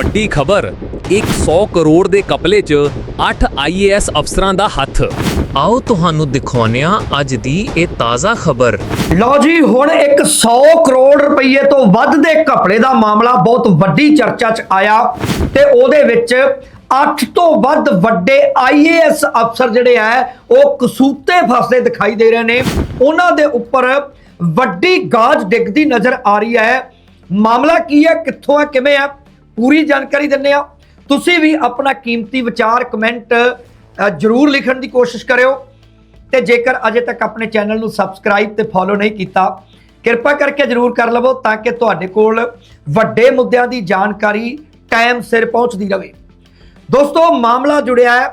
ਵੱਡੀ ਖਬਰ 100 ਕਰੋੜ ਦੇ ਕਪਲੇ 'ਚ 8 ਆਈਏਐਸ ਅਫਸਰਾਂ ਦਾ ਹੱਥ। ਆਓ ਤੁਹਾਨੂੰ ਦਿਖਾਉਂਦੇ ਹਾਂ ਅੱਜ ਦੀ ਇਹ ਤਾਜ਼ਾ ਖਬਰ। ਲਓ ਜੀ, ਹੁਣ ਇੱਕ 100 ਕਰੋੜ ਰੁਪਏ ਤੋਂ ਵੱਧ ਦੇ ਘਪਲੇ ਦਾ ਮਾਮਲਾ ਬਹੁਤ ਵੱਡੀ ਚਰਚਾ 'ਚ ਆਇਆ ਤੇ ਉਹਦੇ ਵਿੱਚ 8 ਤੋਂ ਵੱਧ ਵੱਡੇ ਆਈਏਐਸ ਅਫਸਰ ਜਿਹੜੇ ਆ, ਉਹ ਕਸੂਤੇ ਫਸਦੇ ਦਿਖਾਈ ਦੇ ਰਹੇ ਨੇ। ਉਹਨਾਂ ਦੇ ਉੱਪਰ ਵੱਡੀ ਗਾਜ ਡਿੱਗਦੀ ਨਜ਼ਰ ਆ ਰਹੀ ਹੈ। ਮਾਮਲਾ ਕੀ ਹੈ, ਕਿੱਥੋਂ ਹੈ, ਕਿਵੇਂ ਹੈ? ਪੂਰੀ ਜਾਣਕਾਰੀ ਦਿੰਨੇ ਆ ਤੁਸੀਂ ਵੀ ਆਪਣਾ ਕੀਮਤੀ ਵਿਚਾਰ, ਕਮੈਂਟ ਜ਼ਰੂਰ ਲਿਖਣ ਦੀ ਕੋਸ਼ਿਸ਼ ਕਰਿਓ। ਤੇ ਜੇਕਰ ਅਜੇ ਤੱਕ ਆਪਣੇ ਚੈਨਲ ਨੂੰ ਸਬਸਕ੍ਰਾਈਬ ਤੇ ਫੋਲੋ ਨਹੀਂ ਕੀਤਾ, ਕਿਰਪਾ ਕਰਕੇ ਜਰੂਰ ਕਰ ਲਵੋ ਤਾਂ ਕਿ ਤੁਹਾਡੇ ਕੋਲ ਵੱਡੇ ਮੁੱਦਿਆਂ ਦੀ ਜਾਣਕਾਰੀ ਟਾਈਮ ਸਿਰ ਪਹੁੰਚਦੀ ਰਹੇ ਦੋਸਤੋ, ਮਾਮਲਾ ਜੁੜਿਆ ਹੈ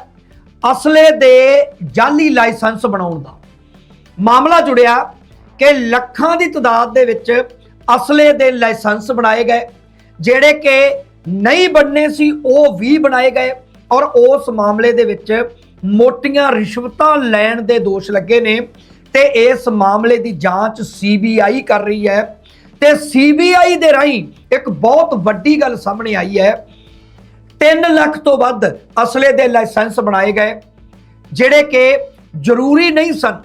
ਅਸਲੇ ਦੇ ਜਾਲੀ ਲਾਇਸੈਂਸ ਬਣਾਉਣ ਦਾ। ਮਾਮਲਾ ਜੁੜਿਆ ਕਿ ਲੱਖਾਂ ਦੀ ਤਾਦਾਦ ਦੇ ਵਿੱਚ ਅਸਲੇ ਦੇ ਲਾਇਸੈਂਸ ਬਣਾਏ ਗਏ, ਜਿਹੜੇ ਕਿ ਨਹੀਂ ਬਣਨੇ ਸੀ, ਉਹ ਵੀ ਬਣਾਏ ਗਏ ਔਰ ਉਸ ਮਾਮਲੇ ਦੇ ਵਿੱਚ ਮੋਟੀਆਂ ਰਿਸ਼ਵਤਾਂ ਲੈਣ ਦੇ ਦੋਸ਼ ਲੱਗੇ ਨੇ ਤੇ ਇਸ ਮਾਮਲੇ ਦੀ ਜਾਂਚ ਸੀਬੀਆਈ ਕਰ ਰਹੀ ਹੈ ਤੇ ਸੀਬੀਆਈ ਦੇ ਰਾਹੀਂ ਇੱਕ ਬਹੁਤ ਵੱਡੀ ਗੱਲ ਸਾਹਮਣੇ ਆਈ ਹੈ। 3 ਲੱਖ ਤੋਂ ਵੱਧ ਅਸਲੇ ਦੇ ਲਾਇਸੈਂਸ ਬਣਾਏ ਗਏ, ਜਿਹੜੇ ਕਿ ਜ਼ਰੂਰੀ ਨਹੀਂ ਸਨ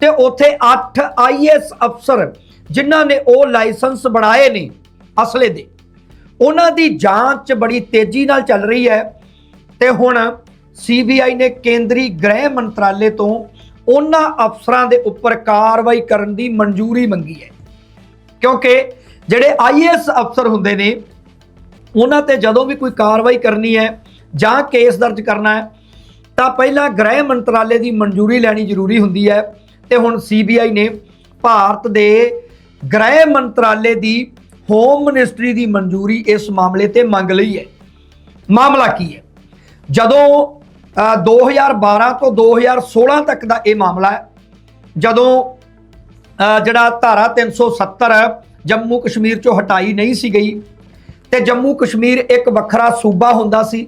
ਤੇ ਉੱਥੇ 8 ਆਈਐਸ ਅਫਸਰ ਜਿਨ੍ਹਾਂ ਨੇ ਉਹ ਲਾਇਸੈਂਸ ਬਣਾਏ ਨੇ ਅਸਲੇ ਦੇ। ਉਹਨਾਂ ਦੀ ਜਾਂਚ ਬੜੀ ਤੇਜ਼ੀ ਨਾਲ ਚੱਲ ਰਹੀ ਹੈ। ਤੇ ਹੁਣ ਸੀਬੀਆਈ ਨੇ ਕੇਂਦਰੀ ਗ੍ਰਹਿ ਮੰਤਰਾਲੇ ਤੋਂ ਉਹਨਾਂ ਅਫਸਰਾਂ ਦੇ ਉੱਪਰ ਕਾਰਵਾਈ ਕਰਨ ਦੀ ਮਨਜ਼ੂਰੀ ਮੰਗੀ ਹੈ। ਕਿਉਂਕਿ ਜਿਹੜੇ ਆਈਏਐਸ ਅਫਸਰ ਹੁੰਦੇ ਨੇ, ਉਹਨਾਂ ਤੇ ਜਦੋਂ ਵੀ ਕੋਈ ਕਾਰਵਾਈ ਕਰਨੀ ਹੈ ਜਾਂ ਕੇਸ ਦਰਜ ਕਰਨਾ ਹੈ, ਤਾਂ ਪਹਿਲਾਂ ਗ੍ਰਹਿ ਮੰਤਰਾਲੇ ਦੀ ਮਨਜ਼ੂਰੀ ਲੈਣੀ ਜ਼ਰੂਰੀ ਹੁੰਦੀ ਹੈ। ਤੇ ਹੁਣ ਸੀਬੀਆਈ ਨੇ ਭਾਰਤ ਦੇ ਗ੍ਰਹਿ ਮੰਤਰਾਲੇ ਦੀ ਹੋਮ ਮਿਨਿਸਟਰੀ ਦੀ ਮਨਜ਼ੂਰੀ ਇਸ ਮਾਮਲੇ ਤੇ ਮੰਗ ਲਈ ਹੈ। ਮਾਮਲਾ ਕੀ ਹੈ? ਜਦੋਂ ਅ, 2012 ਤੋਂ 2016 ਤੱਕ ਦਾ ਇਹ ਮਾਮਲਾ ਹੈ ਜਦੋਂ ਜਿਹੜਾ ਧਾਰਾ 370 ਜੰਮੂ ਕਸ਼ਮੀਰ ਚੋਂ ਹਟਾਈ ਨਹੀਂ ਸੀ ਗਈ ਤੇ ਜੰਮੂ ਕਸ਼ਮੀਰ ਇੱਕ ਵੱਖਰਾ ਸੂਬਾ ਹੁੰਦਾ ਸੀ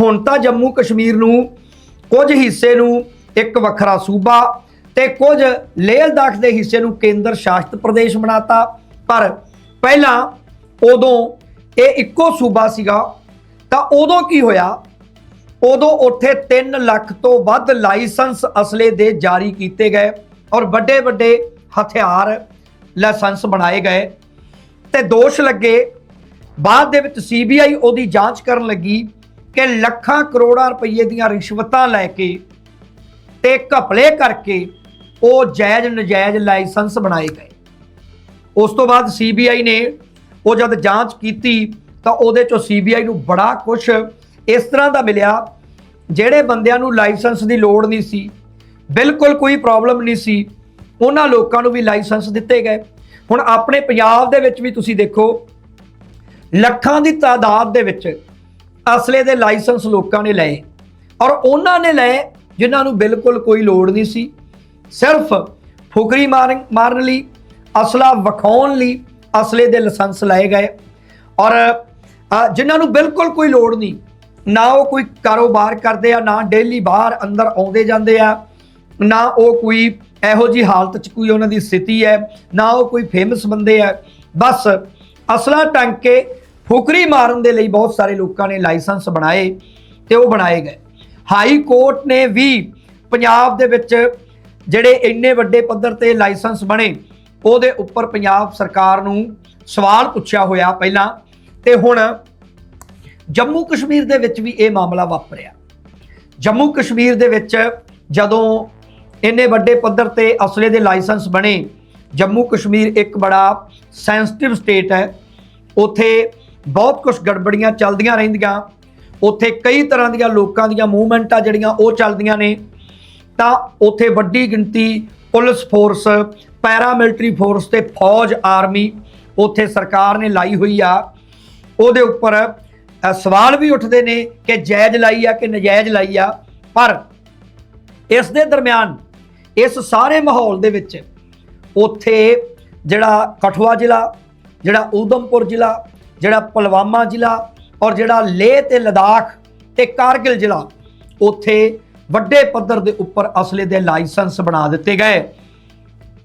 ਹੁਣ ਤਾਂ ਜੰਮੂ ਕਸ਼ਮੀਰ ਨੂੰ ਕੁਝ ਹਿੱਸੇ ਨੂੰ ਇੱਕ ਵੱਖਰਾ ਸੂਬਾ ਤੇ ਕੁਝ ਲੇਹ ਲਦਾਖ ਦੇ ਹਿੱਸੇ ਨੂੰ ਕੇਂਦਰ ਸ਼ਾਸਿਤ ਪ੍ਰਦੇਸ਼ ਬਣਾਤਾ ਪਰ ਪਹਿਲਾਂ ਉਦੋਂ ਇਹ ਇੱਕੋ ਸੂਬਾ ਸੀਗਾ, ਤਾਂ ਉਦੋਂ ਕੀ ਹੋਇਆ? ਉਦੋਂ ਉੱਥੇ 3 ਲੱਖ ਤੋਂ ਵੱਧ ਲਾਇਸੈਂਸ ਅਸਲੇ ਦੇ ਜਾਰੀ ਕੀਤੇ ਗਏ ਔਰ ਵੱਡੇ ਵੱਡੇ ਹਥਿਆਰ ਲਾਇਸੈਂਸ ਬਣਾਏ ਗਏ। ਤੇ ਦੋਸ਼ ਲੱਗੇ, ਬਾਅਦ ਦੇ ਵਿੱਚ ਸੀਬੀਆਈ ਉਹਦੀ ਜਾਂਚ ਕਰਨ ਲੱਗੀ ਕਿ ਲੱਖਾਂ ਕਰੋੜਾਂ ਰੁਪਏ ਦੀਆਂ ਰਿਸ਼ਵਤਾਂ ਲੈ ਕੇ ਤੇ ਘਪਲੇ ਕਰਕੇ ਉਹ ਜਾਇਜ਼ ਨਜਾਇਜ਼ ਲਾਇਸੈਂਸ ਬਣਾਏ ਗਏ। ਉਸ ਤੋਂ ਬਾਅਦ ਸੀਬੀਆਈ ਨੇ ਉਹ ਜਦ ਜਾਂਚ ਕੀਤੀ ਤਾਂ ਉਹਦੇ ਚੋਂ ਸੀਬੀਆਈ ਨੂੰ ਬੜਾ ਕੁਝ ਇਸ ਤਰ੍ਹਾਂ ਦਾ ਮਿਲਿਆ, ਜਿਹੜੇ ਬੰਦਿਆਂ ਨੂੰ ਲਾਇਸੈਂਸ ਦੀ ਲੋੜ ਨਹੀਂ ਸੀ, ਬਿਲਕੁਲ ਕੋਈ ਪ੍ਰੋਬਲਮ ਨਹੀਂ ਸੀ, ਉਹਨਾਂ ਲੋਕਾਂ ਨੂੰ ਵੀ ਲਾਇਸੈਂਸ ਦਿੱਤੇ ਗਏ। ਹੁਣ ਆਪਣੇ ਪੰਜਾਬ ਦੇ ਵਿੱਚ ਵੀ ਤੁਸੀਂ ਦੇਖੋ, ਲੱਖਾਂ ਦੀ ਤਾਦਾਦ ਦੇ ਵਿੱਚ ਅਸਲੇ ਦੇ ਲਾਇਸੈਂਸ ਲੋਕਾਂ ਨੇ ਲਏ, ਔਰ ਉਹਨਾਂ ਨੇ ਲਏ ਜਿਨ੍ਹਾਂ ਨੂੰ ਬਿਲਕੁਲ ਕੋਈ ਲੋੜ ਨਹੀਂ ਸੀ, ਸਿਰਫ ਫੁਕਰੀ ਮਾਰਨ ਮਾਰਨ ਲਈ ਅਸਲਾ ਵਿਖਾਉਣ ਲਈ ਅਸਲੇ ਦੇ ਲਾਇਸੈਂਸ ਲਏ ਗਏ। ਔਰ ਜਿਨ੍ਹਾਂ ਨੂੰ ਬਿਲਕੁਲ ਕੋਈ ਲੋੜ ਨਹੀਂ, ਨਾ ਉਹ ਕੋਈ ਕਾਰੋਬਾਰ ਕਰਦੇ ਆ, ਨਾ ਡੇਲੀ ਬਾਹਰ ਅੰਦਰ ਆਉਂਦੇ ਜਾਂਦੇ ਆ, ਨਾ ਉਹ ਕੋਈ ਇਹੋ ਜੀ ਹਾਲਤ 'ਚ ਕੋਈ ਉਹਨਾਂ ਦੀ ਸਥਿਤੀ ਹੈ, ਨਾ ਉਹ ਕੋਈ ਫੇਮਸ ਬੰਦੇ ਆ। ਬਸ, ਅਸਲਾ ਟੰਗ ਕੇ ਫੁਕਰੀ ਮਾਰਨ ਦੇ ਲਈ ਬਹੁਤ ਸਾਰੇ ਲੋਕਾਂ ਨੇ ਲਾਇਸੈਂਸ ਬਣਾਏ ਤੇ ਉਹ ਬਣਾਏ ਗਏ। ਹਾਈ ਕੋਰਟ ਨੇ ਵੀ ਪੰਜਾਬ ਦੇ ਵਿੱਚ ਜਿਹੜੇ ਇੰਨੇ ਵੱਡੇ ਪੱਧਰ ਤੇ ਲਾਇਸੈਂਸ ਬਣੇ ਉਹਦੇ ਉੱਪਰ ਪੰਜਾਬ ਸਰਕਾਰ ਨੂੰ ਸਵਾਲ ਪੁੱਛਿਆ ਹੋਇਆ ਪਹਿਲਾਂ, ਤੇ ਹੁਣ ਜੰਮੂ ਕਸ਼ਮੀਰ ਦੇ ਵਿੱਚ ਵੀ ਇਹ ਮਾਮਲਾ ਵਾਪਰਿਆ। ਜੰਮੂ ਕਸ਼ਮੀਰ ਦੇ ਵਿੱਚ ਜਦੋਂ ਇੰਨੇ ਵੱਡੇ ਪੱਧਰ ਤੇ ਅਸਲੇ ਦੇ ਲਾਇਸੈਂਸ ਬਣੇ, ਜੰਮੂ ਕਸ਼ਮੀਰ ਇੱਕ ਬੜਾ ਸੈਂਸਿਟਿਵ ਸਟੇਟ ਹੈ। ਉੱਥੇ ਬਹੁਤ ਕੁਝ ਗੜਬੜੀਆਂ ਚੱਲਦੀਆਂ ਰਹਿੰਦੀਆਂ। ਉੱਥੇ ਕਈ ਤਰ੍ਹਾਂ ਦੀਆਂ ਲੋਕਾਂ ਦੀਆਂ ਮੂਵਮੈਂਟਾਂ ਜਿਹੜੀਆਂ ਉਹ ਚੱਲਦੀਆਂ ਨੇ। ਤਾਂ ਉੱਥੇ ਵੱਡੀ ਗਿਣਤੀ ਪੁਲਿਸ ਫੋਰਸ ਪੈਰਾਮਿਲਟਰੀ ਫੋਰਸ ਤੇ ਫੌਜ ਆਰਮੀ ਉੱਥੇ ਸਰਕਾਰ ਨੇ ਲਾਈ ਹੋਈ ਆ। ਉਹਦੇ ਉੱਪਰ ਸਵਾਲ ਵੀ ਉੱਠਦੇ ਨੇ ਕਿ ਜਾਇਜ਼ ਲਾਈ ਆ ਕਿ ਨਜਾਇਜ਼ ਲਾਈ ਆ। ਪਰ ਇਸ ਦੇ ਦਰਮਿਆਨ, ਇਸ ਸਾਰੇ ਮਾਹੌਲ ਦੇ ਵਿੱਚ ਉੱਥੇ ਜਿਹੜਾ ਕਠੂਆ ਜ਼ਿਲ੍ਹਾ, ਜਿਹੜਾ ਊਧਮਪੁਰ ਜ਼ਿਲ੍ਹਾ, ਜਿਹੜਾ ਪੁਲਵਾਮਾ ਜ਼ਿਲ੍ਹਾ ਔਰ ਜਿਹੜਾ ਲੇਹ ਤੇ ਲਦਾਖ ਤੇ ਕਾਰਗਿਲ ਜ਼ਿਲ੍ਹਾ ਉੱਥੇ ਵੱਡੇ ਪੱਧਰ ਦੇ ਉੱਪਰ ਅਸਲੇ ਦੇ ਲਾਇਸੈਂਸ ਬਣਾ ਦਿੱਤੇ ਗਏ।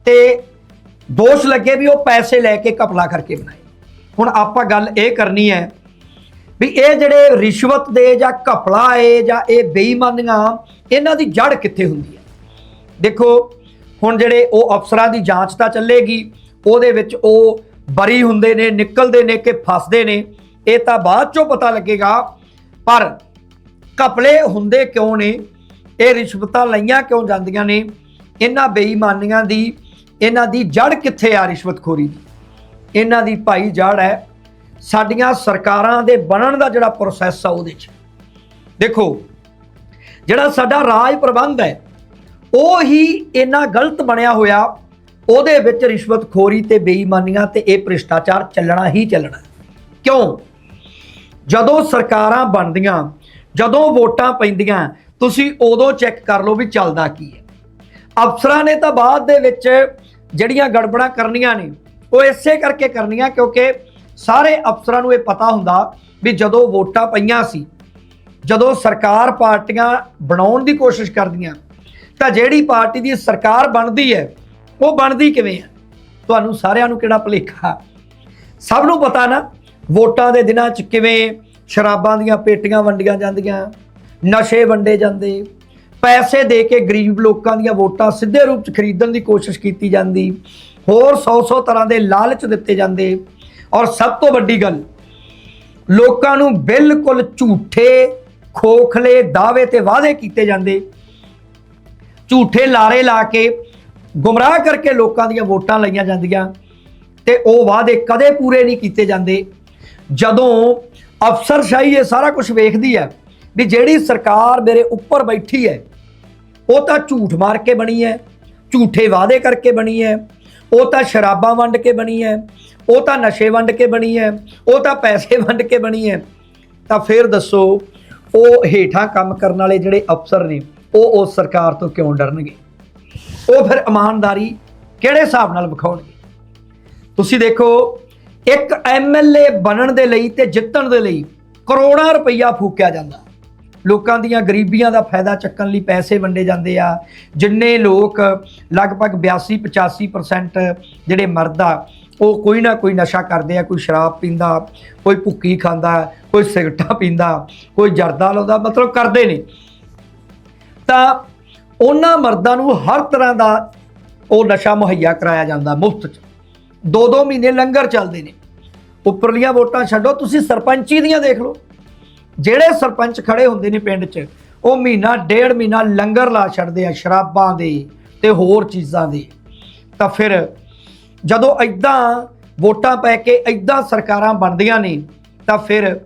ਤੇ ਦੋਸ਼ ਲੱਗੇ ਵੀ ਉਹ ਪੈਸੇ ਲੈ ਕੇ ਘਪਲਾ ਕਰਕੇ ਬਣਾਏ। ਹੁਣ ਆਪਾਂ ਗੱਲ ਇਹ ਕਰਨੀ ਹੈ ਵੀ ਇਹ ਜਿਹੜੇ ਰਿਸ਼ਵਤ ਦੇ ਜਾਂ ਘਪਲਾ ਏ ਜਾਂ ਇਹ ਬੇਈਮਾਨੀਆਂ, ਇਹਨਾਂ ਦੀ ਜੜ ਕਿੱਥੇ ਹੁੰਦੀ ਹੈ? ਦੇਖੋ, ਹੁਣ ਜਿਹੜੇ ਉਹ ਅਫਸਰਾਂ ਦੀ ਜਾਂਚ ਤਾਂ ਚੱਲੇਗੀ, ਉਹਦੇ ਵਿੱਚ ਉਹ ਬਰੀ ਹੁੰਦੇ ਨੇ, ਨਿਕਲਦੇ ਨੇ ਕਿ ਫਸਦੇ ਨੇ, ਇਹ ਤਾਂ ਬਾਅਦ ਚੋਂ ਪਤਾ ਲੱਗੇਗਾ। ਪਰ ਘਪਲੇ ਹੁੰਦੇ ਕਿਉਂ ਨੇ? ਇਹ ਰਿਸ਼ਵਤਾਂ ਲਈਆਂ ਕਿਉਂ ਜਾਂਦੀਆਂ ਨੇ? ਇਹਨਾਂ ਬੇਈਮਾਨੀਆਂ ਦੀ ਇਹਨਾਂ ਦੀ ਜੜ ਕਿੱਥੇ ਆ ਰਿਸ਼ਵਤਖੋਰੀ ਦੀ ਇਹਨਾਂ ਦੀ ਭਾਈ ਜੜ ਹੈ। ਸਾਡੀਆਂ ਸਰਕਾਰਾਂ ਦੇ ਬਣਨ ਦਾ ਜਿਹੜਾ ਪ੍ਰੋਸੈਸ ਆ ਉਹਦੇ 'ਚ। ਦੇਖੋ, ਜਿਹੜਾ ਸਾਡਾ ਰਾਜ ਪ੍ਰਬੰਧ ਹੈ, ਉਹ ਹੀ ਇੰਨਾ ਗਲਤ ਬਣਿਆ ਹੋਇਆ, ਉਹਦੇ ਵਿੱਚ ਰਿਸ਼ਵਤਖੋਰੀ ਤੇ ਬੇਈਮਾਨੀਆਂ ਤੇ ਇਹ ਭ੍ਰਿਸ਼ਟਾਚਾਰ ਚੱਲਣਾ ਹੀ ਚੱਲਣਾ ਕਿਉਂ? ਜਦੋਂ ਸਰਕਾਰਾਂ ਬਣਦੀਆਂ, ਜਦੋਂ ਵੋਟਾਂ ਪੈਂਦੀਆਂ, ਤੁਸੀਂ ਉਦੋਂ ਚੈੱਕ ਕਰ ਲਓ ਵੀ ਚੱਲਦਾ ਕੀ ਹੈ। ਅਫਸਰਾਂ ਨੇ ਤਾਂ ਬਾਅਦ ਦੇ ਵਿੱਚ ਜਿਹੜੀਆਂ ਗੜਬੜਾਂ ਕਰਨੀਆਂ ਨੇ, ਉਹ ਇਸੇ ਕਰਕੇ ਕਰਨੀਆਂ ਕਿਉਂਕਿ ਸਾਰੇ ਅਫਸਰਾਂ ਨੂੰ ਇਹ ਪਤਾ ਹੁੰਦਾ ਵੀ ਜਦੋਂ ਵੋਟਾਂ ਪਈਆਂ ਸੀ, ਜਦੋਂ ਸਰਕਾਰ ਪਾਰਟੀਆਂ ਬਣਾਉਣ ਦੀ ਕੋਸ਼ਿਸ਼ ਕਰਦੀਆਂ, ਤਾਂ ਜਿਹੜੀ ਪਾਰਟੀ ਦੀ ਸਰਕਾਰ ਬਣਦੀ ਹੈ, ਉਹ ਬਣਦੀ ਕਿਵੇਂ ਹੈ? ਤੁਹਾਨੂੰ ਸਾਰਿਆਂ ਨੂੰ ਕਿਹੜਾ ਭੁਲੇਖਾ? ਸਭ ਨੂੰ ਪਤਾ ਨਾ, ਵੋਟਾਂ ਦੇ ਦਿਨਾਂ 'ਚ ਕਿਵੇਂ ਸ਼ਰਾਬਾਂ ਦੀਆਂ ਪੇਟੀਆਂ ਵੰਡੀਆਂ ਜਾਂਦੀਆਂ, ਨਸ਼ੇ ਵੰਡੇ ਜਾਂਦੇ ਪੈਸੇ ਦੇ ਕੇ ਗਰੀਬ ਲੋਕਾਂ ਦੀਆਂ ਵੋਟਾਂ ਸਿੱਧੇ ਰੂਪ 'ਚ ਖਰੀਦਣ ਦੀ ਕੋਸ਼ਿਸ਼ ਕੀਤੀ ਜਾਂਦੀ। ਹੋਰ 100-100 ਤਰ੍ਹਾਂ ਦੇ ਲਾਲਚ ਦਿੱਤੇ ਜਾਂਦੇ। ਔਰ ਸਭ ਤੋਂ ਵੱਡੀ ਗੱਲ, ਲੋਕਾਂ ਨੂੰ ਬਿਲਕੁਲ ਝੂਠੇ, ਖੋਖਲੇ ਦਾਅਵੇ ਤੇ ਵਾਅਦੇ ਕੀਤੇ ਜਾਂਦੇ। ਝੂਠੇ ਲਾਰੇ ਲਾ ਕੇ ਗੁੰਮਰਾਹ ਕਰਕੇ ਲੋਕਾਂ ਦੀਆਂ ਵੋਟਾਂ ਲਈਆਂ ਜਾਂਦੀਆਂ ਤੇ ਉਹ ਵਾਅਦੇ ਕਦੇ ਪੂਰੇ ਨਹੀਂ ਕੀਤੇ ਜਾਂਦੇ। ਜਦੋਂ ਅਫਸਰਸ਼ਾਹੀ ਇਹ ਸਾਰਾ ਕੁਝ ਵੇਖਦੀ ਹੈ ਵੀ ਜਿਹੜੀ ਸਰਕਾਰ ਮੇਰੇ ਉੱਪਰ ਬੈਠੀ ਹੈ ਉਹ ਤਾਂ ਝੂਠ ਮਾਰ ਕੇ ਬਣੀ ਹੈ, ਝੂਠੇ ਵਾਅਦੇ ਕਰਕੇ ਬਣੀ ਹੈ, ਉਹ ਤਾਂ ਸ਼ਰਾਬਾਂ ਵੰਡ ਕੇ ਬਣੀ ਹੈ, ਉਹ ਤਾਂ ਨਸ਼ੇ ਵੰਡ ਕੇ ਬਣੀ ਹੈ, ਉਹ ਤਾਂ ਪੈਸੇ ਵੰਡ ਕੇ ਬਣੀ ਹੈ। ਤਾਂ ਫਿਰ ਦੱਸੋ, ਉਹ ਹੇਠਾਂ ਕੰਮ ਕਰਨ ਵਾਲੇ ਜਿਹੜੇ ਅਫਸਰ ਨੇ, ਉਹ ਉਸ ਸਰਕਾਰ ਤੋਂ ਕਿਉਂ ਡਰਨਗੇ? ਉਹ ਫਿਰ ਇਮਾਨਦਾਰੀ ਕਿਹੜੇ ਹਿਸਾਬ ਨਾਲ ਵਿਖਾਉਣਗੇ? ਤੁਸੀਂ ਦੇਖੋ, ਇੱਕ ਐਮਐਲਏ ਬਣਨ ਦੇ ਲਈ ਤੇ ਜਿੱਤਣ ਦੇ ਲਈ ਕਰੋੜਾਂ ਰੁਪਈਆ ਫੂਕਿਆ ਜਾਂਦਾ। ਲੋਕਾਂ ਦੀਆਂ ਗਰੀਬੀਆਂ ਦਾ ਫਾਇਦਾ ਚੱਕਣ ਲਈ ਪੈਸੇ ਵੰਡੇ ਜਾਂਦੇ ਆ। ਜਿੰਨੇ ਲੋਕ ਲਗਭਗ 82 85% ਜਿਹੜੇ ਮਰਦ ਆ, ਉਹ ਕੋਈ ਨਾ ਕੋਈ ਨਸ਼ਾ ਕਰਦੇ ਆ, ਕੋਈ ਸ਼ਰਾਬ ਪੀਂਦਾ, ਕੋਈ ਭੁੱਕੀ ਖਾਂਦਾ, ਕੋਈ ਸਿਗਰਟਾਂ ਪੀਂਦਾ, ਕੋਈ ਜਰਦਾ ਲਾਉਂਦਾ, ਮਤਲਬ ਕਰਦੇ ਨੇ ਤਾਂ ਉਹਨਾਂ ਮਰਦਾਂ ਨੂੰ ਹਰ ਤਰ੍ਹਾਂ ਦਾ ਉਹ ਨਸ਼ਾ ਮੁਹੱਈਆ ਕਰਾਇਆ ਜਾਂਦਾ ਮੁਫਤ 'ਚ। ਦੋ ਦੋ ਮਹੀਨੇ ਲੰਗਰ ਚੱਲਦੇ ਨੇ। ਉੱਪਰਲੀਆਂ ਵੋਟਾਂ ਛੱਡੋ, ਤੁਸੀਂ ਸਰਪੰਚੀ ਦੀਆਂ ਦੇਖ ਲਓ। ਜਿਹੜੇ ਸਰਪੰਚ ਖੜੇ ਹੁੰਦੇ ਨੇ ਪਿੰਡ 'ਚ, ਉਹ ਮਹੀਨਾ, ਡੇਢ ਮਹੀਨਾ ਲੰਗਰ ਲਾ ਛੱਡਦੇ ਆ ਸ਼ਰਾਬਾਂ ਦੇ ਤੇ ਹੋਰ ਚੀਜ਼ਾਂ ਦੇ। ਤਾਂ ਫਿਰ ਜਦੋਂ ਐਦਾਂ ਵੋਟਾਂ ਪੈ ਕੇ ਐਦਾਂ ਸਰਕਾਰਾਂ ਬਣਦੀਆਂ ਨੇ, ਤਾਂ ਫਿਰ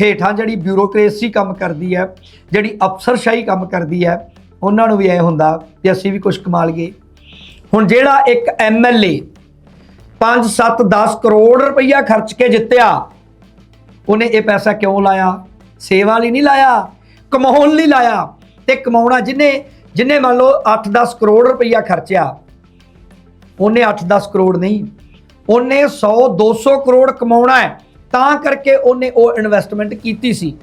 ਹੇਠਾਂ ਜਿਹੜੀ ਬਿਊਰੋਕ੍ਰੇਸੀ ਕੰਮ ਕਰਦੀ ਹੈ, ਜਿਹੜੀ ਅਫਸਰਸ਼ਾਹੀ ਕੰਮ ਕਰਦੀ ਹੈ, ਉਹਨਾਂ ਨੂੰ ਵੀ ਐ ਹੁੰਦਾ ਕਿ ਅਸੀਂ ਵੀ ਕੁਝ ਕਮਾ ਲਈਏ। ਹੁਣ ਜਿਹੜਾ ਇੱਕ ਐਮਐਲਏ 5 7 10 ਕਰੋੜ ਰੁਪਈਆ ਖਰਚ ਕੇ ਜਿੱਤਿਆ, ਉਹਨੇ ਇਹ ਪੈਸਾ ਕਿਉਂ ਲਾਇਆ? ਸੇਵਾ ਲਈ ਨਹੀਂ ਲਾਇਆ, ਕਮਾਉਣ ਲਈ ਲਾਇਆ ਤੇ ਕਮਾਉਣਾ ਜਿਨੇ ਜਿਨੇ ਮੰਨ ਲਓ 8-10 ਕਰੋੜ ਰੁਪਈਆ ਖਰਚਿਆ, ਉਹਨੇ 8-10 ਕਰੋੜ ਨਹੀਂ, ਉਹਨੇ 100-200 ਕਰੋੜ ਕਮਾਉਣਾ ਹੈ, ਤਾਂ ਕਰਕੇ ਉਹਨੇ ਉਹ ਇਨਵੈਸਟਮੈਂਟ ਕੀਤੀ ਸੀ।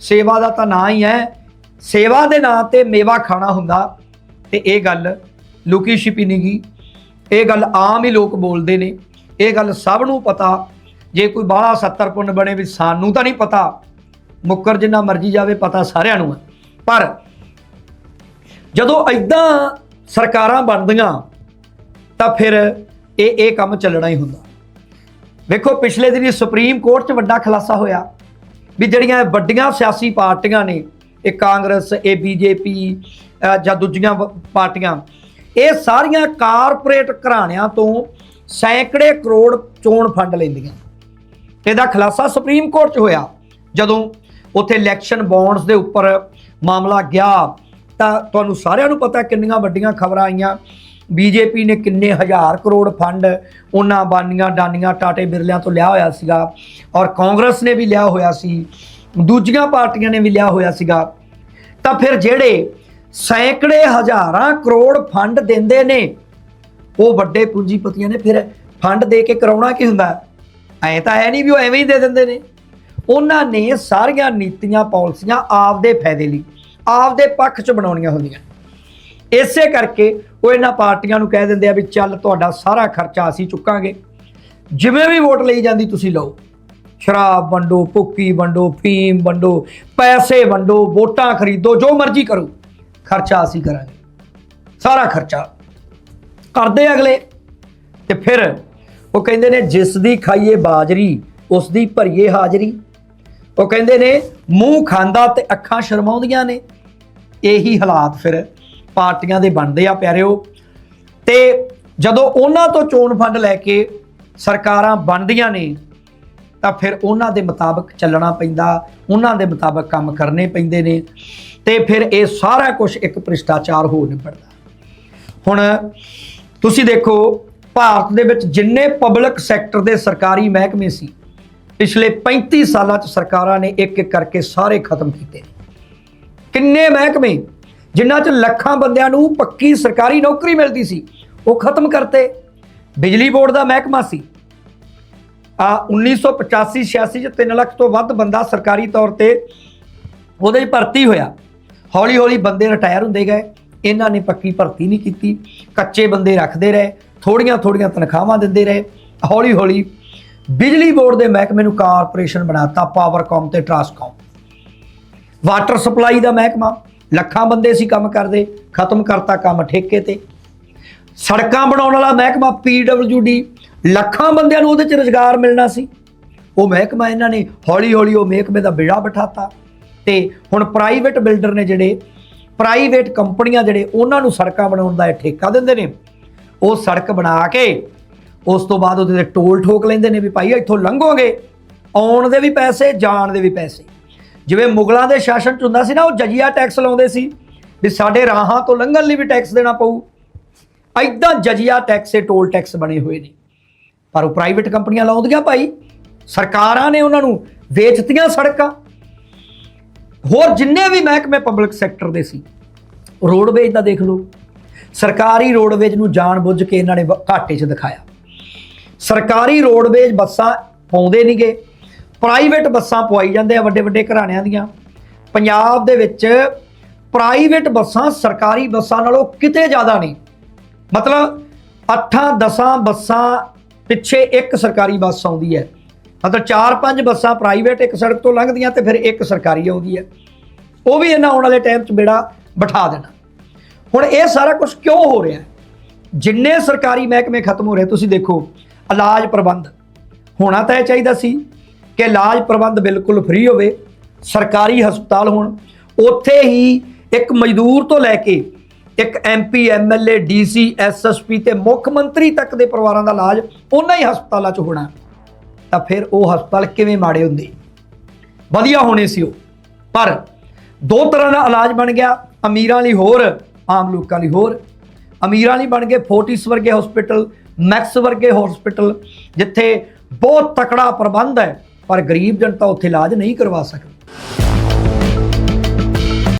ਸੇਵਾ ਦਾ ਤਾਂ ਨਾਂ ਹੀ ਹੈ, ਸੇਵਾ ਦੇ ਨਾਂ ਤੇ ਮੇਵਾ ਖਾਣਾ ਹੁੰਦਾ, ਤੇ ਇਹ ਗੱਲ ਲੁਕੀ ਛਿਪੀ ਨਹੀਂ ਇਹ ਗੱਲ ਆਮ ਹੀ ਲੋਕ ਬੋਲਦੇ ਨੇ, ਇਹ ਗੱਲ ਸਭ ਨੂੰ ਪਤਾ, ਜੇ ਕੋਈ ਬਾਹਲਾ 70 ਪੁੰਨ ਬਣੇ ਵੀ ਸਾਨੂੰ ਤਾਂ ਨਹੀਂ ਪਤਾ ਮੁੱਕਰ ਜਿੰਨਾ ਮਰਜ਼ੀ ਜਾਵੇ, ਪਤਾ ਸਾਰਿਆਂ ਨੂੰ ਹੈ ਪਰ ਜਦੋਂ ਐਦਾਂ ਸਰਕਾਰਾਂ ਬਣਦੀਆਂ, ਤਾਂ ਫਿਰ ਇਹ ਇਹ ਕੰਮ ਚੱਲਣਾ ਹੀ ਹੁੰਦਾ। ਵੇਖੋ, ਪਿਛਲੇ ਦਿਨੀ ਸੁਪਰੀਮ ਕੋਰਟ 'ਚ ਵੱਡਾ ਖੁਲਾਸਾ ਹੋਇਆ ਵੀ ਜਿਹੜੀਆਂ ਵੱਡੀਆਂ ਸਿਆਸੀ ਪਾਰਟੀਆਂ ਨੇ, ਇਹ ਕਾਂਗਰਸ, ਇਹ ਬੀਜੇਪੀ ਜਾਂ ਦੂਜੀਆਂ ਵ- ਪਾਰਟੀਆਂ, ਇਹ ਸਾਰੀਆਂ ਕਾਰਪੋਰੇਟ ਘਰਾਣਿਆਂ ਤੋਂ ਸੈਂਕੜੇ ਕਰੋੜ ਚੋਣ ਫੰਡ ਲੈਂਦੀਆਂ। ਇਹਦਾ ਖੁਲਾਸਾ ਸੁਪਰੀਮ ਕੋਰਟ 'ਚ ਹੋਇਆ, ਜਦੋਂ ਉੱਥੇ ਇਲੈਕਸ਼ਨ ਬੌਂਡਸ ਦੇ ਉੱਪਰ ਮਾਮਲਾ ਗਿਆ, ਤਾਂ ਤੁਹਾਨੂੰ ਸਾਰਿਆਂ ਨੂੰ ਪਤਾ ਕਿੰਨੀਆਂ ਵੱਡੀਆਂ ਖਬਰਾਂ ਆਈਆਂ। ਬੀਜੇਪੀ ਨੇ ਕਿੰਨੇ ਹਜ਼ਾਰ ਕਰੋੜ ਫੰਡ ਉਹਨਾਂ ਬਾਨੀਆਂ ਡਾਨੀਆਂ ਟਾਟੇ ਬਿਰਲਿਆਂ ਤੋਂ ਲਿਆ ਹੋਇਆ ਸੀਗਾ ਔਰ ਕਾਂਗਰਸ ਨੇ ਵੀ ਲਿਆ ਹੋਇਆ ਸੀ, ਦੂਜੀਆਂ ਪਾਰਟੀਆਂ ਨੇ ਵੀ ਲਿਆ ਹੋਇਆ ਸੀਗਾ। ਤਾਂ ਫਿਰ ਜਿਹੜੇ ਸੈਂਕੜੇ ਹਜ਼ਾਰਾਂ ਕਰੋੜ ਫੰਡ ਦਿੰਦੇ ਨੇ, ਉਹ ਵੱਡੇ ਪੂੰਜੀਪਤੀਆਂ ਨੇ ਫਿਰ ਫੰਡ ਦੇ ਕੇ ਕਰਾਉਣਾ ਕੀ ਹੁੰਦਾ? ਐ ਤਾਂ ਹੈ ਨਹੀਂ ਵੀ ਉਹ ਐਵੇਂ ਹੀ ਦੇ ਦਿੰਦੇ ਨੇ। ਉਹਨਾਂ ਨੇ ਸਾਰੀਆਂ ਨੀਤੀਆਂ, ਪਾਲਿਸੀਆਂ ਆਪਦੇ ਫਾਇਦੇ ਲਈ, ਆਪਦੇ ਪੱਖ 'ਚ ਬਣਾਉਣੀਆਂ ਹੁੰਦੀਆਂ। ਇਸੇ ਕਰਕੇ ਉਹ ਇਹਨਾਂ ਪਾਰਟੀਆਂ ਨੂੰ ਕਹਿ ਦਿੰਦੇ ਆ ਵੀ ਚੱਲ ਤੁਹਾਡਾ ਸਾਰਾ ਖਰਚਾ ਅਸੀਂ ਚੁੱਕਾਂਗੇ। ਜਿਵੇਂ ਵੀ ਵੋਟ ਲਈ ਜਾਂਦੀ ਤੁਸੀਂ ਲਓ। ਸ਼ਰਾਬ ਵੰਡੋ, ਭੁੱਕੀ ਵੰਡੋ, ਫੀਮ ਵੰਡੋ, ਪੈਸੇ ਵੰਡੋ, ਵੋਟਾਂ ਖਰੀਦੋ, ਜੋ ਮਰਜ਼ੀ ਕਰੋ। ਖਰਚਾ ਅਸੀਂ ਕਰਾਂਗੇ। ਸਾਰਾ ਖਰਚਾ। ਕਰਦੇ ਅਗਲੇ। ਤੇ ਫਿਰ ਉਹ ਕਹਿੰਦੇ ਨੇ, ਜਿਸ ਦੀ ਖਾਈਏ ਬਾਜਰੀ, ਉਸ ਦੀ ਭਰੀਏ ਹਾਜ਼ਰੀ। ਉਹ ਕਹਿੰਦੇ ਨੇ, ਮੂੰਹ ਖਾਂਦਾ ਤੇ ਅੱਖਾਂ ਸ਼ਰਮਾਉਂਦੀਆਂ ਨੇ। ਇਹੀ ਹਾਲਾਤ ਫਿਰ ਪਾਰਟੀਆਂ ਦੇ ਬਣਦੇ ਆ ਪਿਆਰਿਓ। ਤੇ ਜਦੋਂ ਉਹਨਾਂ ਤੋਂ ਚੋਣ ਫੰਡ ਲੈ ਕੇ ਸਰਕਾਰਾਂ ਬਣਦੀਆਂ ਨੇ, ਤਾਂ ਫਿਰ ਉਹਨਾਂ ਦੇ ਮੁਤਾਬਕ ਚੱਲਣਾ ਪੈਂਦਾ, ਉਹਨਾਂ ਦੇ ਮੁਤਾਬਕ ਕੰਮ ਕਰਨੇ ਪੈਂਦੇ ਨੇ। ਤੇ ਫਿਰ ਇਹ ਸਾਰਾ ਕੁਝ ਇੱਕ ਭ੍ਰਿਸ਼ਟਾਚਾਰ ਹੋ ਨਿਬੜਦਾ। ਹੁਣ ਤੁਸੀਂ ਦੇਖੋ, ਭਾਰਤ ਦੇ ਵਿੱਚ ਜਿੰਨੇ ਪਬਲਿਕ ਸੈਕਟਰ ਦੇ ਸਰਕਾਰੀ ਮਹਿਕਮੇ ਸੀ ਪਿਛਲੇ 35 ਸਾਲਾਂ 'ਚ ਸਰਕਾਰਾਂ ਨੇ ਇੱਕ ਇੱਕ ਕਰਕੇ ਸਾਰੇ ਖਤਮ ਕੀਤੇ ਕਿੰਨੇ ਮਹਿਕਮੇ ਜਿਨ੍ਹਾਂ 'ਚ ਲੱਖਾਂ ਬੰਦਿਆਂ ਨੂੰ ਪੱਕੀ ਸਰਕਾਰੀ ਨੌਕਰੀ ਮਿਲਦੀ ਸੀ, ਉਹ ਖਤਮ ਕਰਤੇ। ਬਿਜਲੀ ਬੋਰਡ ਦਾ ਮਹਿਕਮਾ ਸੀ। ਆ 1985 86 ਚ 3 ਲੱਖ ਤੋਂ ਵੱਧ ਬੰਦਾ ਸਰਕਾਰੀ ਤੌਰ ਤੇ ਉਹਦੇ 'ਚ ਭਰਤੀ ਹੋਇਆ। ਹੌਲੀ ਹੌਲੀ ਬੰਦੇ ਰਿਟਾਇਰ ਹੁੰਦੇ ਗਏ। ਇਹਨਾਂ ਨੇ ਪੱਕੀ ਭਰਤੀ ਨਹੀਂ ਕੀਤੀ। ਕੱਚੇ ਬੰਦੇ ਰੱਖਦੇ ਰਹੇ। ਥੋੜੀਆਂ ਥੋੜੀਆਂ ਤਨਖਾਹਾਂ ਦਿੰਦੇ ਰਹੇ। ਹੌਲੀ ਹੌਲੀ ਬਿਜਲੀ ਬੋਰਡ ਦੇ ਮਹਿਕਮੇ ਨੂੰ ਕਾਰਪੋਰੇਸ਼ਨ ਬਣਾਤਾ ਪਾਵਰਕਾਮ ਤੇ ਟਰਾਂਸਕਾਮ। ਵਾਟਰ ਸਪਲਾਈ ਦਾ ਮਹਿਕਮਾ, ਲੱਖਾਂ ਬੰਦੇ ਸੀ ਕੰਮ ਕਰਦੇ, ਖਤਮ ਕਰਤਾ ਕੰਮ ਠੇਕੇ ਤੇ। ਸੜਕਾਂ ਬਣਾਉਣ ਵਾਲਾ ਮਹਿਕਮਾ ਪੀਡਬਲਯੂਡੀ ਲੱਖਾਂ ਬੰਦਿਆਂ ਨੂੰ ਉਹਦੇ 'ਚ ਰੁਜ਼ਗਾਰ ਮਿਲਣਾ ਸੀ। ਉਹ ਮਹਿਕਮਾ ਇਹਨਾਂ ਨੇ ਹੌਲੀ ਹੌਲੀ ਉਹ ਮਹਿਕਮੇ ਦਾ ਬੇੜਾ ਬਿਠਾਤਾ ਤੇ ਹੁਣ ਪ੍ਰਾਈਵੇਟ ਬਿਲਡਰ ਨੇ ਜਿਹੜੇ, ਪ੍ਰਾਈਵੇਟ ਕੰਪਨੀਆਂ ਜਿਹੜੇ, ਉਹਨਾਂ ਨੂੰ ਸੜਕਾਂ ਬਣਾਉਣ ਦਾ ਇਹ ਠੇਕਾ ਦਿੰਦੇ ਨੇ। ਉਹ ਸੜਕ ਬਣਾ ਕੇ ਉਸ ਤੋਂ ਬਾਅਦ ਉਹਦੇ ਤੇ ਟੋਲ ਠੋਕ ਲੈਂਦੇ ਨੇ ਵੀ ਭਾਈ ਇੱਥੋਂ ਲੰਘੋਗੇ, ਆਉਣ ਦੇ ਵੀ ਪੈਸੇ, ਜਾਣ ਦੇ ਵੀ ਪੈਸੇ। ਜਿਵੇਂ ਮੁਗਲਾਂ ਦੇ ਸ਼ਾਸਨ ਚ ਹੁੰਦਾ ਸੀ ਨਾ, ਉਹ ਜਜੀਆ ਟੈਕਸ ਲਾਉਂਦੇ ਸੀ, ਵੀ ਸਾਡੇ ਰਾਹਾਂ ਤੋਂ ਲੰਘਣ ਲਈ ਵੀ ਟੈਕਸ ਦੇਣਾ ਪਊ। ਐਦਾਂ ਜਜੀਆ ਟੈਕਸ ਤੇ ਟੋਲ ਟੈਕਸ ਬਣੇ ਹੋਏ ਨੇ। ਪਰ ਉਹ ਪ੍ਰਾਈਵੇਟ ਕੰਪਨੀਆਂ ਲਾਉਂਦੀਆਂ ਭਾਈ। ਸਰਕਾਰਾਂ ਨੇ ਉਹਨਾਂ ਨੂੰ ਵੇਚਤੀਆਂ ਸੜਕਾਂ। ਹੋਰ ਜਿੰਨੇ ਵੀ ਮਹਿਕਮੇ ਪਬਲਿਕ ਸੈਕਟਰ ਦੇ ਸੀ ਰੋਡਵੇਜ ਦਾ ਦੇਖ ਲਓ। ਸਰਕਾਰੀ ਰੋਡਵੇਜ ਨੂੰ ਜਾਣਬੁੱਝ ਕੇ ਇਹਨਾਂ ਨੇ ਘਾਟੇ 'ਚ ਦਿਖਾਇਆ। ਸਰਕਾਰੀ ਰੋਡਵੇਜ ਬੱਸਾਂ ਪਾਉਂਦੇ ਨਹੀਂਗੇ। ਪ੍ਰਾਈਵੇਟ ਬੱਸਾਂ ਪਵਾਈ ਜਾਂਦੇ ਆ ਵੱਡੇ ਵੱਡੇ ਘਰਾਣਿਆਂ ਦੀਆਂ। ਪੰਜਾਬ ਦੇ ਵਿੱਚ ਪ੍ਰਾਈਵੇਟ ਬੱਸਾਂ ਸਰਕਾਰੀ ਬੱਸਾਂ ਨਾਲੋਂ ਕਿਤੇ ਜ਼ਿਆਦਾ ਨਹੀਂ। ਮਤਲਬ 8-10 ਬੱਸਾਂ ਪਿੱਛੇ ਇੱਕ ਸਰਕਾਰੀ ਬੱਸ ਆਉਂਦੀ ਹੈ। ਮਤਲਬ 4-5 ਬੱਸਾਂ ਪ੍ਰਾਈਵੇਟ ਇੱਕ ਸੜਕ ਤੋਂ ਲੰਘਦੀਆਂ ਤੇ ਫਿਰ ਇੱਕ ਸਰਕਾਰੀ ਆਉਂਦੀ ਹੈ। ਉਹ ਵੀ ਇਹਨਾਂ ਆਉਣ ਵਾਲੇ ਟਾਈਮ 'ਚ ਬੇੜਾ ਬਿਠਾ ਦੇਣਾ। ਹੁਣ ਇਹ ਸਾਰਾ ਕੁਝ ਕਿਉਂ ਹੋ ਰਿਹਾ? ਜਿੰਨੇ ਸਰਕਾਰੀ ਮਹਿਕਮੇ ਖਤਮ ਹੋ ਰਹੇ, ਤੁਸੀਂ ਦੇਖੋ। ਇਲਾਜ ਪ੍ਰਬੰਧ। ਹੋਣਾ ਤਾਂ ਇਹ ਚਾਹੀਦਾ ਸੀ ਕਿ ਇਲਾਜ ਪ੍ਰਬੰਧ ਬਿਲਕੁਲ ਫ੍ਰੀ ਹੋਵੇ, ਸਰਕਾਰੀ ਹਸਪਤਾਲ ਹੋਣ। ਉੱਥੇ ਹੀ ਇੱਕ ਮਜ਼ਦੂਰ ਤੋਂ ਲੈ ਕੇ ਇੱਕ ਐਮਪੀ ਐਮਐਲਏ ਡੀਸੀ ਐਸਐਸਪੀ ਤੇ ਮੁੱਖ ਮੰਤਰੀ ਤੱਕ ਦੇ ਪਰਿਵਾਰਾਂ ਦਾ ਇਲਾਜ ਉਹਨਾਂ ਹੀ ਹਸਪਤਾਲਾਂ 'ਚ ਹੋਣਾ। ਤਾਂ ਫਿਰ ਉਹ ਹਸਪਤਾਲ ਕਿਵੇਂ ਮਾੜੇ ਹੁੰਦੇ? ਵਧੀਆ ਹੋਣੇ ਸੀ ਉਹ। ਪਰ ਦੋ ਤਰ੍ਹਾਂ ਦਾ ਇਲਾਜ ਬਣ ਗਿਆ। ਅਮੀਰਾਂ ਲਈ ਹੋਰ, ਆਮ ਲੋਕਾਂ ਲਈ ਹੋਰ। ਅਮੀਰਾਂ ਲਈ ਬਣ ਗਏ ਫੋਰਟਿਸ ਵਰਗੇ ਹਸਪੀਟਲ ਮੈਕਸ ਵਰਗੇ ਹਸਪੀਟਲ ਜਿੱਥੇ ਬਹੁਤ ਤਕੜਾ ਪ੍ਰਬੰਧ ਹੈ, ਪਰ ਗਰੀਬ ਜਨਤਾ ਉੱਥੇ ਇਲਾਜ ਨਹੀਂ ਕਰਵਾ ਸਕਦੀ।